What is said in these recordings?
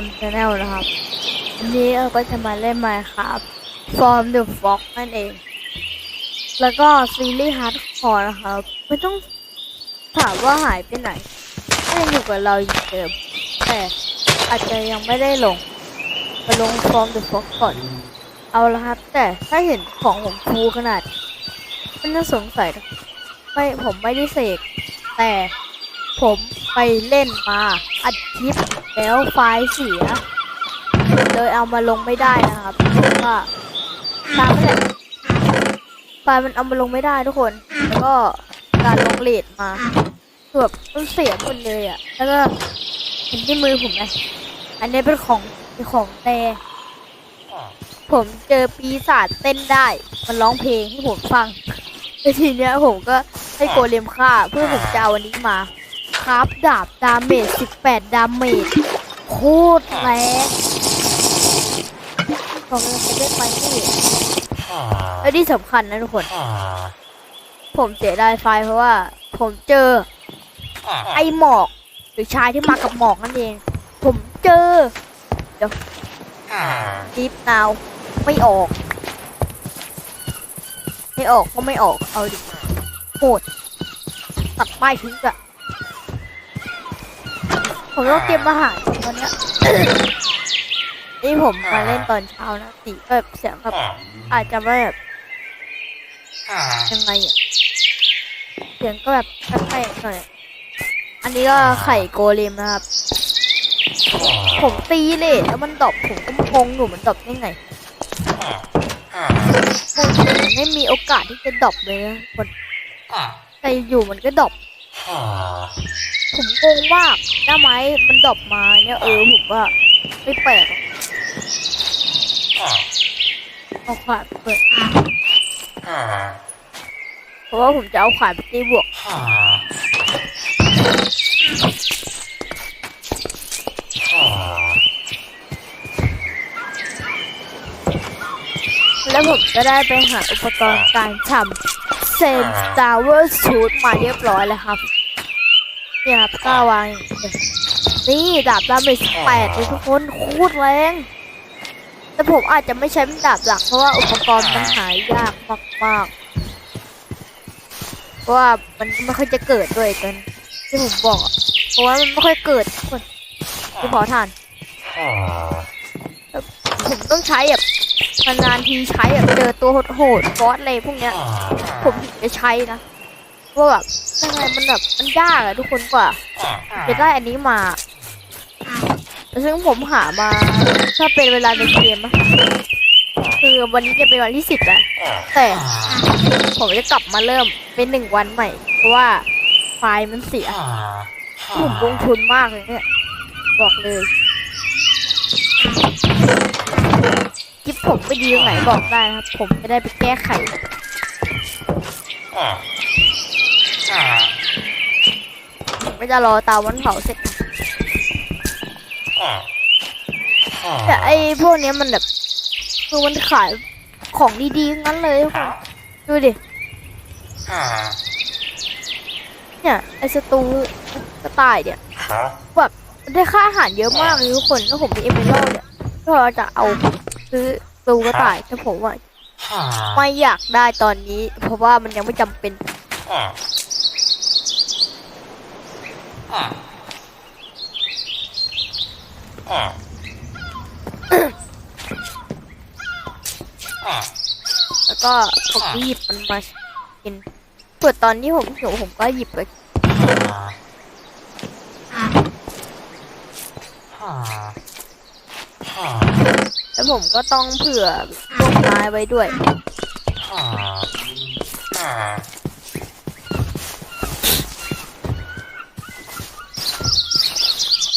ามชาแนลนะครับวันนี้เราก็จะมาเล่นมาครับ From the Fox นั่นเอง แล้วก็ซีรีส์ฮาร์ดคอร์นะครับ ไม่ต้องถามว่าหายไปไหนก็ยังอยู่กับเราอยู่เดิมแต่อาจจะยังไม่ได้ลงมาลง From the Fox ก่อน เอาละครับ แต่ถ้าเห็นของผมฟูขนาดมันน่าสงสัยไม่ผมไม่ได้เสกแต่ ผมไปเล่นมาอัดคลิปแล้วไฟล์เสียเลยเอามาลงไม่ได้นะครับเพราะว่าตามนั่นแหละไฟล์มันเอามาลงไม่ได้ทุกคน แล้วก็การลงเลทมาคือแบบมันเสียหมดเลยอะ แล้วก็เห็นที่มือผมไหมอันนี้เป็นของของแต่ผมเจอปีศาจเต้นได้ มันร้องเพลงให้ผมฟังแล้วทีเนี้ยผมก็ให้โกเลมฆ่าเพื่อผมจะเอาอันนี้มา ครับดาบดาเมจ18 ดาเมจโคตรแรงบอกเลยจะได้ไปนี่และที่สำคัญนะทุกคน ผมเสียดายไฟล์เพราะว่า ผมเจอ ไอหมอก หรือชายที่มากับหมอกนั่นเอง ผมเจอ เดี๋ยวดีฟนาวไม่ออก ไม่ออกก็ไม่ออกเอาดิโหดตัดป้ายทิ้งอะ ผมต้องเตรียมอาหารตอนเนี้ยนี่ผมมาเล่นตอนเช้านะสีแบบเสียงแบบอาจจะไม่แบบยังไงอะเสียงก็แบบแปลกๆหน่อยอันนี้ก็ไข่โกเลมนะครับ ผมตีเลยแล้วมันดรอปผมก็งงอยู่มันดรอปได้ไงผมไม่มีโอกาสที่จะดรอปเลยนะคนแต่อยู่มันก็ดรอป ผมงงมากหน้าไม้มันดรอปมาเนี่ยเออผมว่าไม่แปลกเอาขวานเปิดเพราะว่าผมจะเอาขวานไปตีบวกแล้วผมก็ได้ไปหาอุปกรณ์การทำเซนตาร์เวอร์ชูดมาเรียบร้อยแล้วครับ เนี่ยครับก้าวางอย่างนี้นี่ดาบดาเมจแปดเลยทุกคนโคตรแรงแต่ผมอาจจะไม่ใช้เป็นดาบหลักเพราะว่าอุปกรณ์มันหายยากมากๆเพราะว่ามันไม่ค่อยจะเกิดด้วยกันที่ผมบอกอะเพราะว่ามันไม่ค่อยเกิดทุกคนที่ขอทานผมต้องใช้แบบนานๆทีใช้แบบเจอตัวโหดๆฟอสอะไรพวกเนี้ย ผมถึงจะใช้นะ เพราะแบบยังไงมันแบบมันยากอะทุกคนกว่าจะได้อันนี้มา ซึ่งผมหามาถ้าเป็นเวลาในเกมอะคือวันนี้จะเป็นวันที่สิบแล้วแต่ผมจะกลับมาเริ่มเป็นหนึ่งวันใหม่ เพราะว่าไฟล์มันเสียผมลงทุนมากเลยเนี่ยบอกเลยคลิปผมไม่ดีตรงไหนบอกได้นะครับ ผมจะได้ไปแก้ไข ไม่จะรอตาวันเผาเสร็จแต่ไอ้พวกเนี้ยมันแบบคือมันขายของดีๆทั้งนั้นเลยทุกคนดูดิเนี่ยไอ้สตูกระต่ายเนี่ยแบบมันได้ค่าอาหารเยอะมากเลยทุกคนถ้าผมมีเอเมอรัลเนี่ยก็จะเอาซื้อสตูกระต่ายแต่ผมว่าไม่อยากได้ตอนนี้ เพราะว่ามันยังไม่จำเป็น แล้วก็ผมก็หยิบมันมากินเปิดตอนที่ผมหิวผมก็หยิบไปแล้วผมก็ต้องเผื่อต้นไม้ไว้ด้วย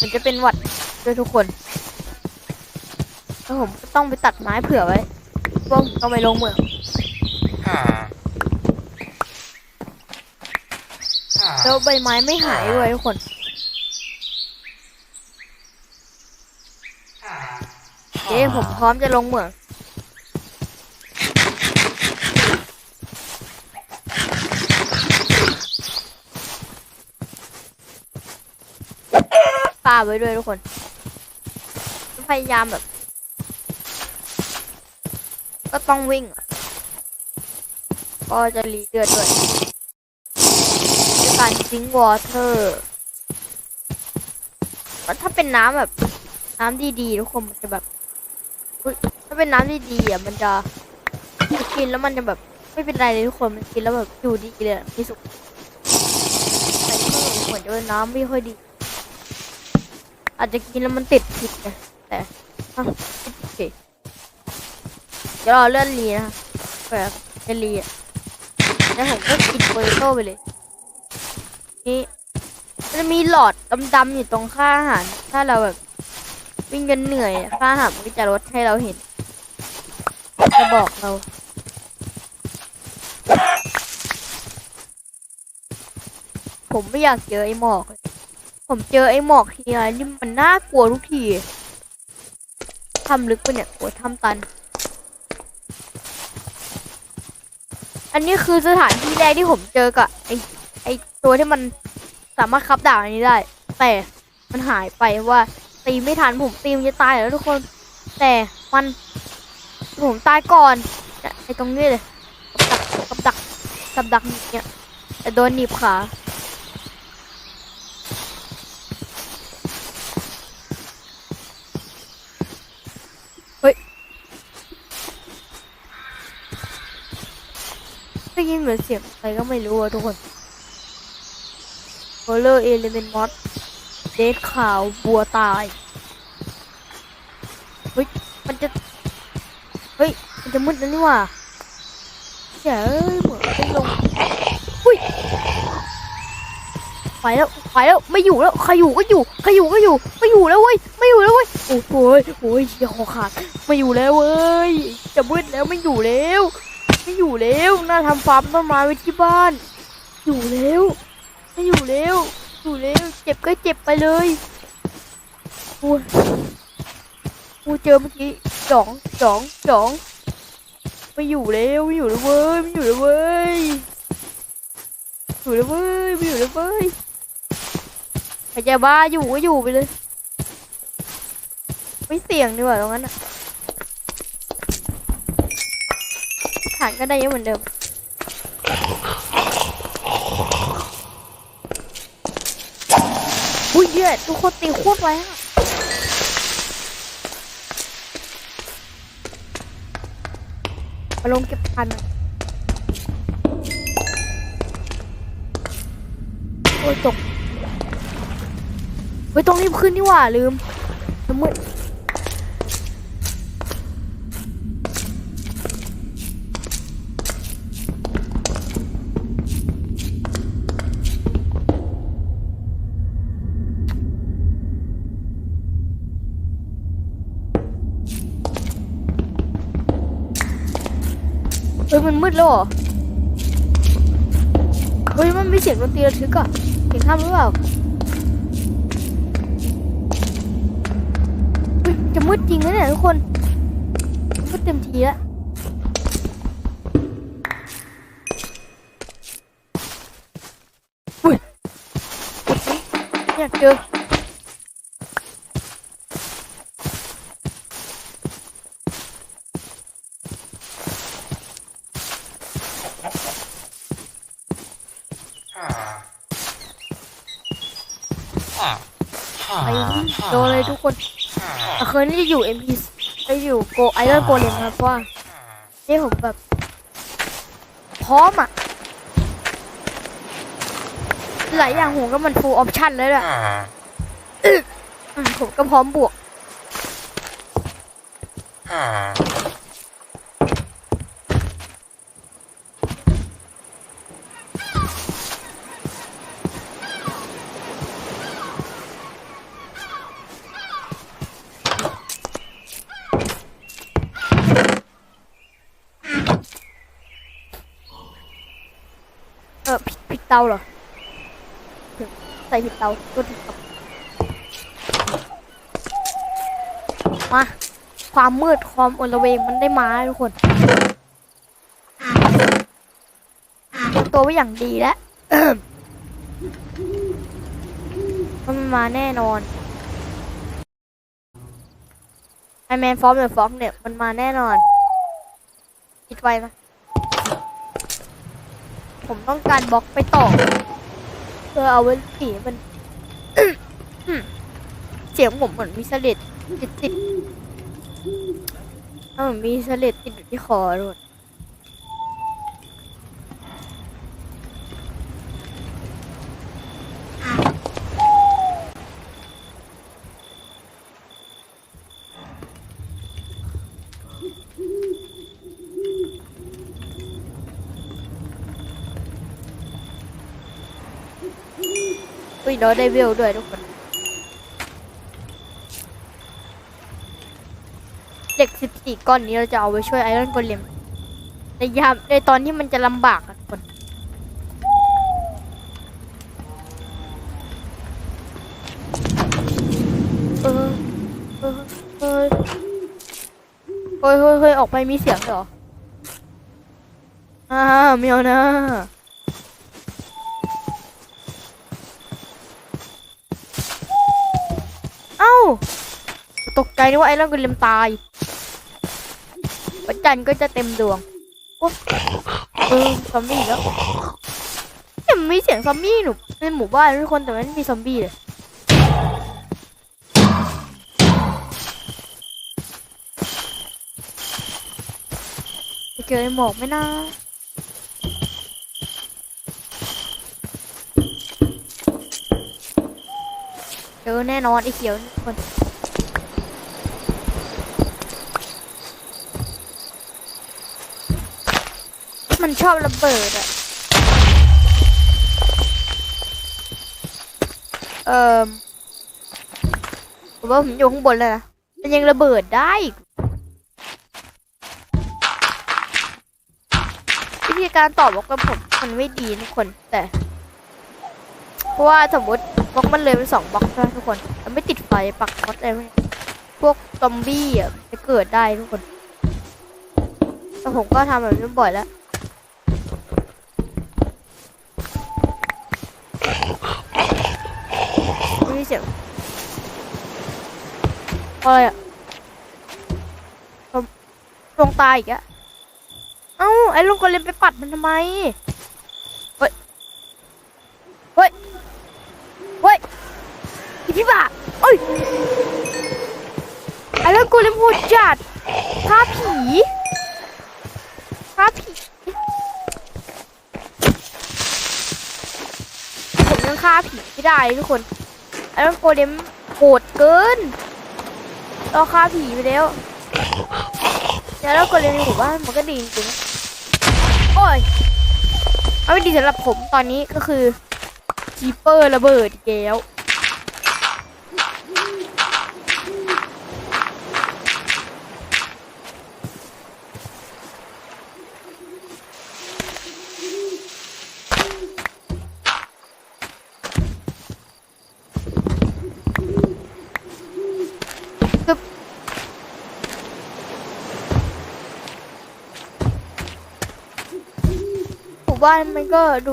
มัน จะเป็นหวัดด้วยทุกคนแล้วผมก็ต้องไปตัดไม้เผื่อไว้เพราะผมต้องไปลงเมืองแล้วใบไม้ไม่หายด้วยทุกคนเอ๊ผมพร้อมจะลงเมืองาไว้ด้วยทุกคน พยายามแบบ ก็ต้องวิ่ง ก็จะรีเลือดด้วยด้วยการซิงวอเตอร์ถ้าเป็นน้ำแบบ น้ำดีๆทุกคนมันจะแบบ ถ้าเป็นน้ำดีๆอะมันจะกินแล้วมันจะแบบ ไม่เป็นไรเลยทุกคนมันกินแล้วแบบอยู่ดีเลยอะมีสุขแต่ที่นี่เหมือนจะเป็นน้ำไม่ค่อยดี อาจจะกินแล้วมันติดผิดไงแต่โอเคเดี๋ยวเราเลื่อนรีนะคะแบบเลื่อนรีอะแล้วผมก็กินโปเตโต้ไปเลยนี่มันจะมีหลอดดำๆอยู่ตรงค่าอาหาร ถ้าเราแบบวิ่งกันเหนื่อยอะค่าอาหารมันก็จะลดให้เราเห็นจะบอกเราผมไม่อยากเจอไอ้หมอกเลย ผมเจอไอ้หมอกทีไรนี่มันน่ากลัวทุกทีทำลึกไปเนี่ยโอ้ยทำตัน อันนี้คือสถานที่แรกที่ผมเจอกับไอ้ไอ้ตัวที่มันสามารถคับดาบอันนี้ได้ แต่มันหายไปว่าตีไม่ทันผมตีมันจะตายแล้วทุกคน แต่มันผมตายก่อนไอ้ตรงนี้เลยกับดักกับดักกับดักเนี่ยแต่โดนหนีบขาเฮ้ยได้ ยินเหมือนเสียงอะไรก็ไม่รู้อะทุกคนโ o เลอร์เอลิเมนต์มอสเดทขาวบัวตาย เฮ้ย มันจะ เฮ้ย มันจะมืดแล้วนี่ว่าเจ๋ยเหมือนจะลงอุ้ยไปแล้วไปแล้วไม่อยู่แล้วใครอยู่ก็อยู่ใครอยู่ก็อยู่ไม่อยู่แล้วเว้ยไม่อยู่แล้วเว้ยโอ้โหยโอ้ยเหี้ยคอขาดไม่อยู่แล้วเว้ยจะมืดแล้วไม่อยู่แล้ว ไม่อยู่แล้วน่าทำฟาร์มต้นไม้ไว้ที่บ้าน อยู่แล้วไม่อยู่แล้วอยู่แล้วเจ็บก็เจ็บไปเลยโอ้ยกูเจอเมื่อกี้สองสองสองไม่อยู่แล้วไม่อยู่แล้วเว้ยไม่อยู่แล้วเว้ยอยู่แล้วเว้ยไม่อยู่แล้วเว้ยใครจะบ้าอยู่ก็อยู่ไปเลยไม่เสี่ยงดีกว่าตรงนั้นอะ ฐานก็ได้เยอะเหมือนเดิม อุ้ยเยอะทุกคนตีโคตรไวอะมาลงเก็บพันโอ้ยตกเฮ้ยต้องรีบขึ้นนี่หว่าลืมมืด ฮ้ยมันมืดแล้วเหรอ เฮ้ยมันมีเสียงดนตรีระทึกอะเสียงข้ามหรือเปล่าเฮ้ยจะมืดจริงนะเนี่ยทุกคนมืดเต็มทีแล้วอุ้ยอยากเจอ ไปโดนเลยทุกคนแต่เคยนี่จะอยู่ MP จะอยู่โกไอรอนโกเลมครับเพราะว่านี่ผมแบบ พร้อมอะ หลายอย่างผมก็มัน full option เลยแหละอืมผมก็พร้อมบวก ผิดเตาเหรอ ใส่ผิดเตาตัวผิดเตามา ความมืดความอลเวงมันได้มาทุกคนตัวไว้อย่างดีแล้วมันมาแน่นอนไอแมนฟอร์มหรือฟอกเนี่ย มันมาแน่นอนคิดไว้นะ ผมต้องการบล็อกไปต่อ เพื่อเอาไว้ผีมัน เสียงผมเหมือนมีสลิดติดติดเหมือนมีสลิดติดอยู่ที่คอด้วย อุ้ยน้อยได้วิวด้วยทุกคน เด็กสิบสี่ก้อนนี้เราจะเอาไว้ช่วยไอรอนโกเลมในยามในตอนที่มันจะลำบากทุกคนเออเออเออเฮ้ยเฮ้ยเฮ้ยออกไปมีเสียงเหรออ่าไม่เอานะเอ้า ตกใจนึกว่าไอรอนโกเลมตายวันจันทร์ก็จะเต็มดวงโอ้เออซอมบี้แล้วเนี่ยมันมีเสียงซอมบี้หนูในหมู่บ้านทุกคนแต่ไม่มีซอมบี้เลยเจอหมอกไหมนะ เจอแน่นอนไอ้เขียวคนมันชอบระเบิดอะเอ่อผมว่าผมอยู่ข้างบนเลยนะมันยังระเบิดได้อีกวิธีการตอบบอกกับผมมันไม่ดีทุกคนแต่ เพราะว่าสมมติ บล็อกมันเลยเป็นสองบล็อกใช่ไหมทุกคนมันไม่ติดไฟปักมดอะไรพวกนี้พวกซอมบี้อะจะเกิดได้ทุกคนแต่ผมก็ทำแบบนี้บ่อยแล้วไม่มีเสียงอะไรอะลงลงตายอีกอะเอ้าไอ้ลุงก็เล่นไปปัดมันทำไม เฮ้ย เฮ้ย เฮ้ย อีพี่บ้าเอ้ยไอ้ลุงกูเล่นพูดจัดฆ่าผีฆ่าผี ผมยังฆ่าผีไม่ได้ทุกคนไอ้ต้นโกเลมโหดเกินเราฆ่าผีไปแล้วแล้วแล้วโกเลมในหมู่บ้านมันก็ดีจริงโอ้ยเอาไม่ดีสำหรับผมตอนนี้ก็คือคีเปอร์ระเบิดอีกแล้ว บ้านมันก็ดู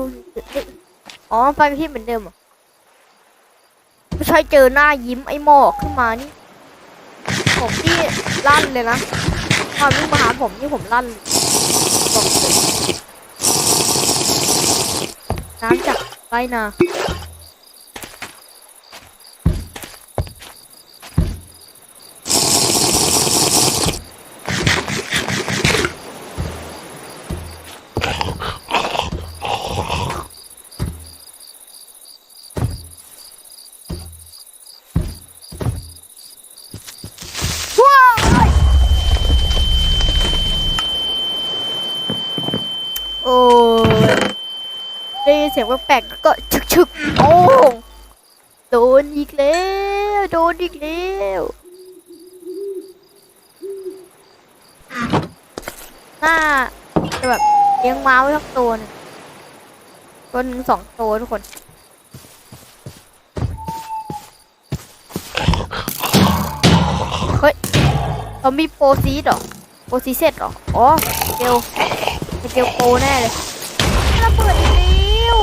อ๋อไฟกระพริบเหมือนเดิมไม่ใช่เจอหน้ายิ้มไอ้หมอกขึ้นมานี่ ผมที่ลั่นเลยนะความวิ่งมาหาผมนี่ผมลั่นบอกเลยน้ำจากไรนา ว้ายโอ้ยได้ยิน เสียงแปลกๆก็ชึกชึกโอ้โดนอีกแล้วโดนอีกแล้วน่าจะแบบเลี้ยงม้าไว้สักตัวนึงตัวหนึ่งสองตัวทุกคนเฮ้ยเขามีโปรซีดหรอโปรซีเซ็ตหรออ๋อเกลเกลโปรแน่เลยระเบิดอีกแล้ว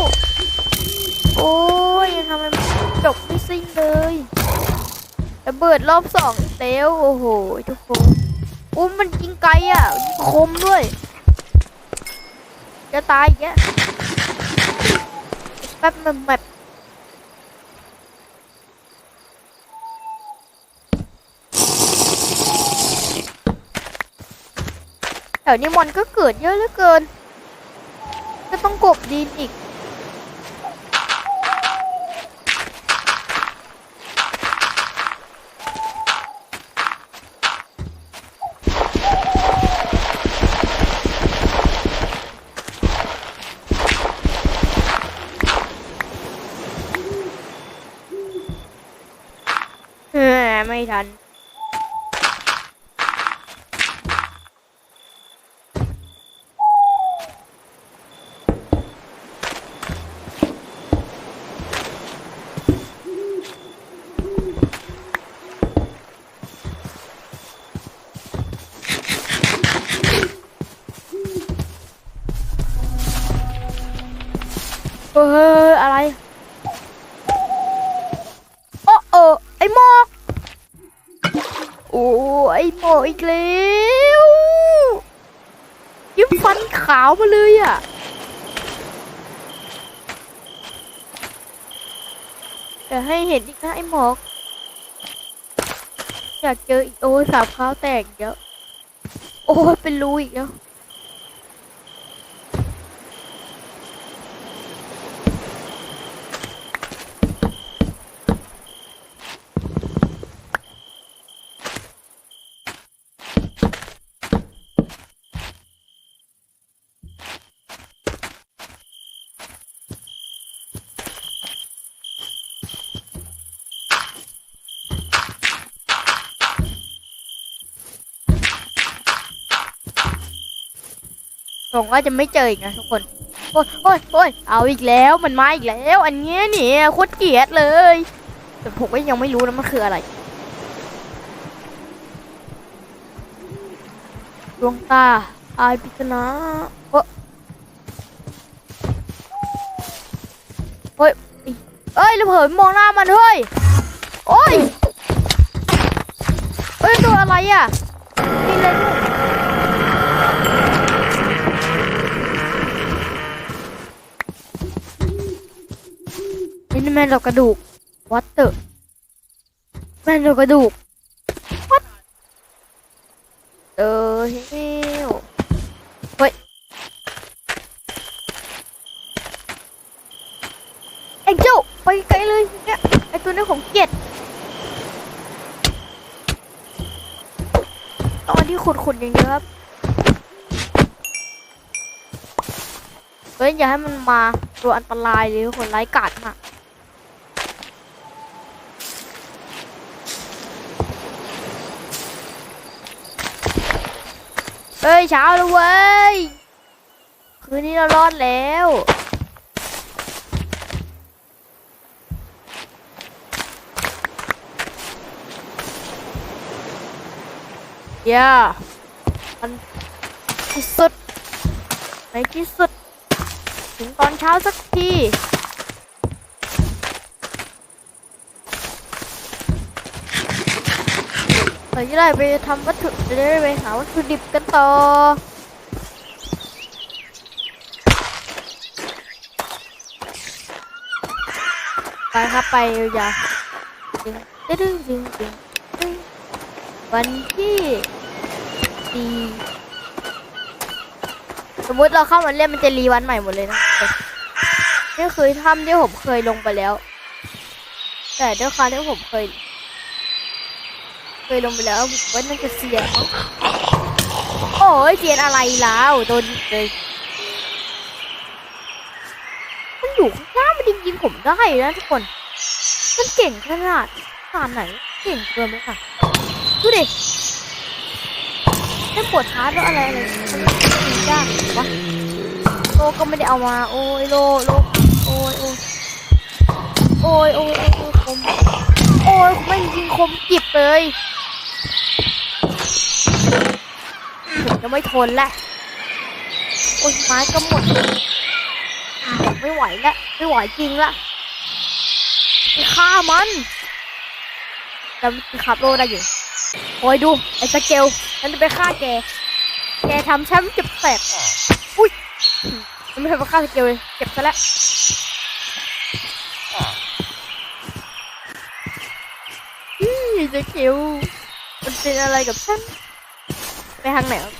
โอ้ยยังทำไมมันจบไม่สิ้นเลยระเบิดรอบสองอีกแล้วโอ้โหทุกคนอุ้มมันยิงไกลอะคมด้วย จะตายอีกแล้วแป๊บมันแบบแถวนี้มอนก็เกิดเยอะเหลือเกิน ก็ต้องกบดินอีก ไม่ทัน เฮ้ยอะไร โอ้โอไอหมอก โอ้ไอีกแล้วยิ้มฟันขาวมาเลยอะจะให้เห็นอีกนะไอ้หมอก อยากเจออีกโอ้สาวขาวแตกเยอะ โอ้เป็นรูอีกแล้ว ผมว่าจะไม่เจออีกนะทุกคน โอ้ยโอ้ยโอ้ยเอาอีกแล้วมันมาอีกแล้ว อันเนี้ยนี่โคตรเกลียดเลย แต่ผมก็ยังไม่รู้นะมันคืออะไรดวงตาอายปิศนาโอ้เฮ้ยเอ้ยแล้วเผยมองหน้ามันเฮ้ย โอ้ยเฮ้ยตัวอะไรอะ นี่แม่นเรากระดูกวัดเตอร์แม่นเรากระดูกวัดเออเฮ้วเฮ้ยไอ้เจ้าไปไกลเลยเนี่ยไอ้ตัวนี้ของเกลียดตอนที่ขุดๆอย่างเงี้ยครับเฮ้ยอย่าให้มันมาตัวอันตรายเลยคนไร้กาดมาก เฮ้ยเช้าแล้วเว้ย คืนนี้เรารอดแล้วย่ามันที่สุดในที่สุด ถึงตอนเช้าสักที เราจะได้ไปทำวัตถุจะได้ไปหาวัตถุดิบกันต่อไปครับไปยาวๆดึงดึงดึงดึงดึงวันที่สี่สมมติเราเข้ามาเล่นมันจะรีวันใหม่หมดเลยนะนี่คือถ้ำที่ผมเคยลงไปแล้ว แต่ด้วยความที่ผมเคย เคยลงไปแล้วมว่าน่าจะเสียโอ้ยเสียอะไรแล้วโดนเลยมันอยู่ข้างล่างมันยิงๆผมได้นะทุกคน มันเก่งขนาดขนาดไหน เก่งเกินไหมคะดูดิแค่ปวดท้าแล้วอะไรอะไรมันยิงยากวะโลก็ไม่ได้เอามา โอ้ยโลโลโอ้ยโอ้ยโอ้ยโอ้ยโอ้ยคมโอ้ยไม่ยิงคมกิบเลย ผมจะไม่ทนละโอ้ยไม้ก็หมดไม่ไหวแล้วไม่ไหวจริงละไปฆ่ามันจำคาบโลได้อยู่โอ้ยดูไอ้สเกลฉันจะไปฆ่าแก แกทำฉันเจ็บแสบอุ้ยมันไม่เคยไปฆ่าสเกลเลยเจ็บซะแล้วอื้อสเกลมันเป็นอะไรกับฉัน ไปทางไหนวะ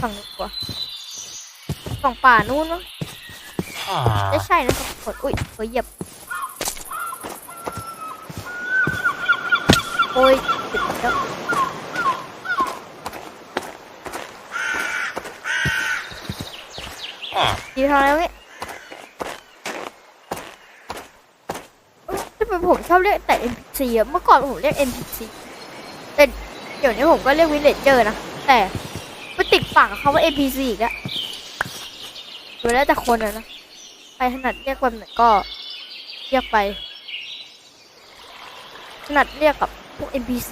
ฝั่งนู้นกว่าฝั่งป่านู้นมั้งไม่ใช่นะครับกดอุ้ยเฮ้ยเหยียบโอ้ยติดแล้วดีทางแล้วเนี่ยเอ้ยทำไมผมชอบเรียกแต่ NPC อะเมื่อก่อนผมเรียก NPC แต่เดี๋ยวนี้ผมก็เรียก Villager นะ แต่ไปติดปากกับเขาว่า NPC อีกอะดูแล้วแต่คนอะนะใครถนัดเรียกแบบไหนก็เรียกไป ถนัดเรียกกับพวก NPC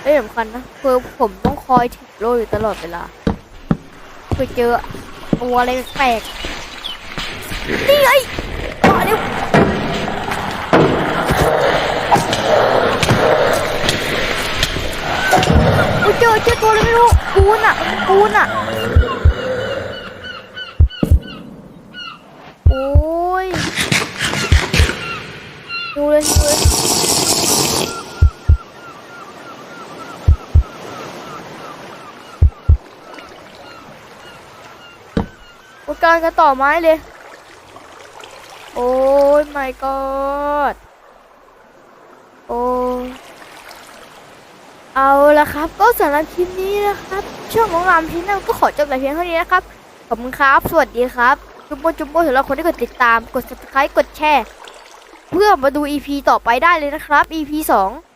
ไม่สำคัญนะคือผมต้องคอยถือโล่อยู่ตลอดเวลาเพื่อเจอตัวอะไรแปลกนี่ไงมาเร็ว โอ้เจอเจอตัวอะไรไม่รู้ปูนอะปูนอะโอ้ยดูเลยดูเลยโอกำลังจะต่อไม้เลย โอ้ย my god โอ้ เอาละครับ ก็สำหรับคลิปนี้นะครับ ช่วงของรามทีนั่นก็ขอจบแต่เพียงเท่านี้นะครับ ขอบคุณครับ สวัสดีครับ จุ๊บโบจุ๊บโบสำหรับคนที่กดติดตาม กด subscribe กดแชร์ เพื่อมาดู EP ต่อไปได้เลยนะครับ EP 2